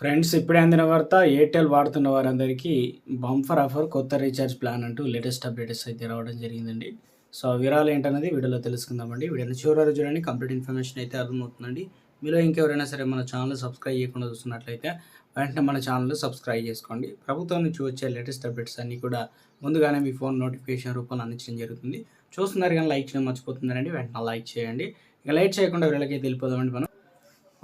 Friends ఇప్పుడే అందిన వార్త ఎయిర్టెల్ వాడుతున్న వారందరికీ బంఫర్ ఆఫర్ కొత్త రీఛార్జ్ ప్లాన్ అంటూ లేటెస్ట్ అప్డేట్స్ అయితే రావడం జరిగిందండి. సో వివరాలు ఏంటనేది వీడియోలో తెలుసుకుందామండి. వీడియోని చివరి చూడండి కంప్లీట్ ఇన్ఫర్మేషన్ అయితే అర్థమవుతుందండి. మీలో ఇంకెవరైనా సరే మన ఛానల్ సబ్స్క్రైబ్ చేయకుండా చూస్తున్నట్లయితే వెంటనే మన ఛానల్ సబ్స్క్రైబ్ చేసుకోండి. ప్రభుత్వం నుంచి వచ్చే లేటెస్ట్ అప్డేట్స్ అన్నీ కూడా ముందుగానే మీ ఫోన్ నోటిఫికేషన్ రూపంలో అందించడం జరుగుతుంది. చూస్తున్నారు కానీ లైక్ చేయడం మర్చిపోతుందండి వెంటనే లైక్ చేయండి. ఇక లైక్ చేయకుండా వీళ్ళకి వెళ్ళిపోదామండి మనం.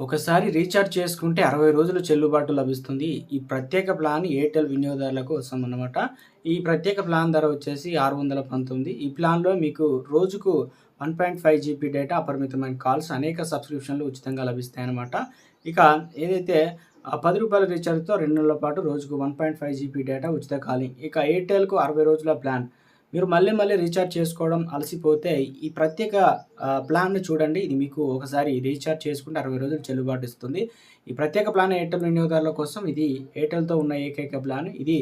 ఒకసారి రీఛార్జ్ చేసుకుంటే అరవై రోజులు చెల్లుబాటు లభిస్తుంది. ఈ ప్రత్యేక ప్లాన్ ఎయిర్టెల్ వినియోగదారులకు వస్తుందన్నమాట. ఈ ప్రత్యేక ప్లాన్ ధర వచ్చేసి ఆరు వందల పంతొమ్మిది. ఈ ప్లాన్లో మీకు రోజుకు one point five GB data అపరిమితమైన కాల్స్ అనేక సబ్స్క్రిప్షన్లు ఉచితంగా లభిస్తాయన్నమాట. ఇక ఏదైతే ఆ పది రూపాయల రీఛార్జ్తో రెండు నెలల పాటు రోజుకు one point five GB data ఉచిత కాలింగ్. ఇక ఎయిర్టెల్కు అరవై రోజుల ప్లాన్. మీరు మళ్ళీ మళ్ళీ రీఛార్జ్ చేసుకోవడం అలసిపోతే ఈ ప్రత్యేక ప్లాన్ను చూడండి. ఇది మీకు ఒకసారి రీఛార్జ్ చేసుకుంటే అరవై రోజులు చెల్లుబాటు ఇస్తుంది. ఈ ప్రత్యేక ప్లాన్ ఎయిర్టెల్ వినియోగదారుల కోసం ఇది ఎయిర్టెల్తో ఉన్న ఏకైక ప్లాన్. ఇది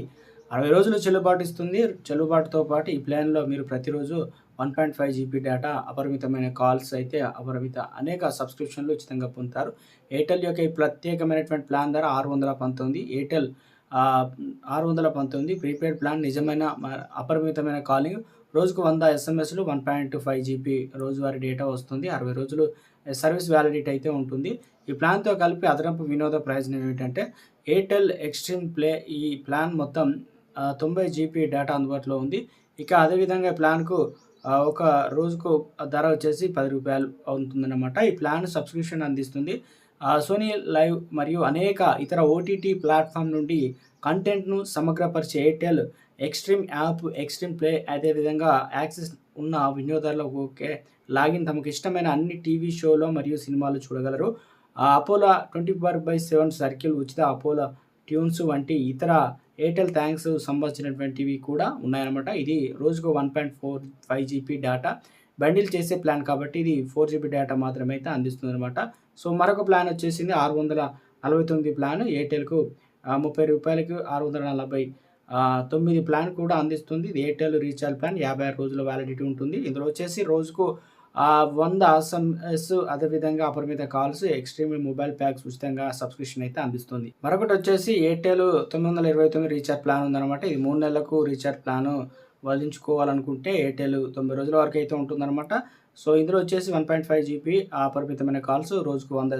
అరవై రోజులు చెల్లుబాటు ఇస్తుంది. చెల్లుబాటుతో పాటు ఈ ప్లాన్లో మీరు ప్రతిరోజు one point five GB data అపరిమితమైన కాల్స్ అయితే అపరిమిత అనేక సబ్స్క్రిప్షన్లు ఉచితంగా పొందుతారు. ఎయిర్టెల్ యొక్క ఈ ప్రత్యేకమైనటువంటి ప్లాన్ ధర ఆరు వందల పంతొమ్మిది. ఎయిర్టెల్ ఆరు వందల పంతొమ్మిది ప్రీపెయిడ్ ప్లాన్ నిజమైన అపరిమితమైన కాలింగ్. రోజుకు వంద ఎస్ఎంఎస్లు వన్ పాయింట్ ఫైవ్ జీబీ రోజువారీ డేటా వస్తుంది. అరవై రోజులు సర్వీస్ వ్యాలిడిటీ అయితే ఉంటుంది. ఈ ప్లాన్తో కలిపి అదనపు వినోద ప్రయోజనం ఏమిటంటే ఎయిర్టెల్ ఎక్స్ట్రీమ్ ప్లే ఈ ప్లాన్ మొత్తం తొంభై జీబీ డేటా అందుబాటులో ఉంది. ఇక అదేవిధంగా ప్లాన్కు ఒక రోజుకు ధర వచ్చేసి పది రూపాయలు అవుతుందన్నమాట. ఈ ప్లాన్ సబ్స్క్రిప్షన్ అందిస్తుంది. సోనీ లైవ్ మరియు అనేక ఇతర ఓటీటీ ప్లాట్ఫామ్ నుండి కంటెంట్ను సమగ్రపరిచే Airtel Xtreme app Xtreme play అదేవిధంగా యాక్సెస్ ఉన్న వినియోగదారులకు ఓకే లాగిన్ తమకు ఇష్టమైన అన్ని టీవీ షోలో మరియు సినిమాలు చూడగలరు. Apollo twenty four by seven circle ఉచిత అపోలో ట్యూన్స్ వంటి ఇతర ఎయిర్టెల్ థ్యాంక్స్ సంబంధించినటువంటివి కూడా ఉన్నాయన్నమాట. ఇది రోజుకు one point four five GB data. Bundle చేసే ప్లాన్ కాబట్టి ఇది ఫోర్ జీబీ డేటా మాత్రమే అయితే అందిస్తుంది అనమాట సో మరొక ప్లాన్ వచ్చేసింది ఆరు వందల నలభై తొమ్మిది ప్లాన్. ఎయిర్టెల్కు ముప్పై రూపాయలకు ఆరు వందల నలభై తొమ్మిది ప్లాన్ కూడా అందిస్తుంది. ఇది ఎయిర్టెల్ రీఛార్జ్ ప్లాన్. యాభై ఆరు రోజుల వ్యాలిడిటీ ఉంటుంది. ఇందులో వచ్చేసి రోజుకు వంద ఎస్ఎంఎస్ అదేవిధంగా అపరిమిత కాల్స్ ఎక్స్ట్రీమ్ మొబైల్ ప్యాక్స్ ఉచితంగా సబ్స్క్రిప్షన్ అయితే అందిస్తుంది. మరొకటి వచ్చేసి ఎయిర్టెల్ తొమ్మిది వందల ఇరవై తొమ్మిది రీఛార్జ్ ప్లాన్ ఉందన్నమాట. ఇది మూడు నెలలకు రీఛార్జ్ ప్లాన్ వదిలించుకోవాలనుకుంటే ఎయిర్టెల్ తొంభై రోజుల వరకు అయితే ఉంటుందన్నమాట. సో ఇందులో వచ్చేసి వన్ పాయింట్ ఫైవ్ జీబీ అపరిమితమైన కాల్స్ రోజుకు వంద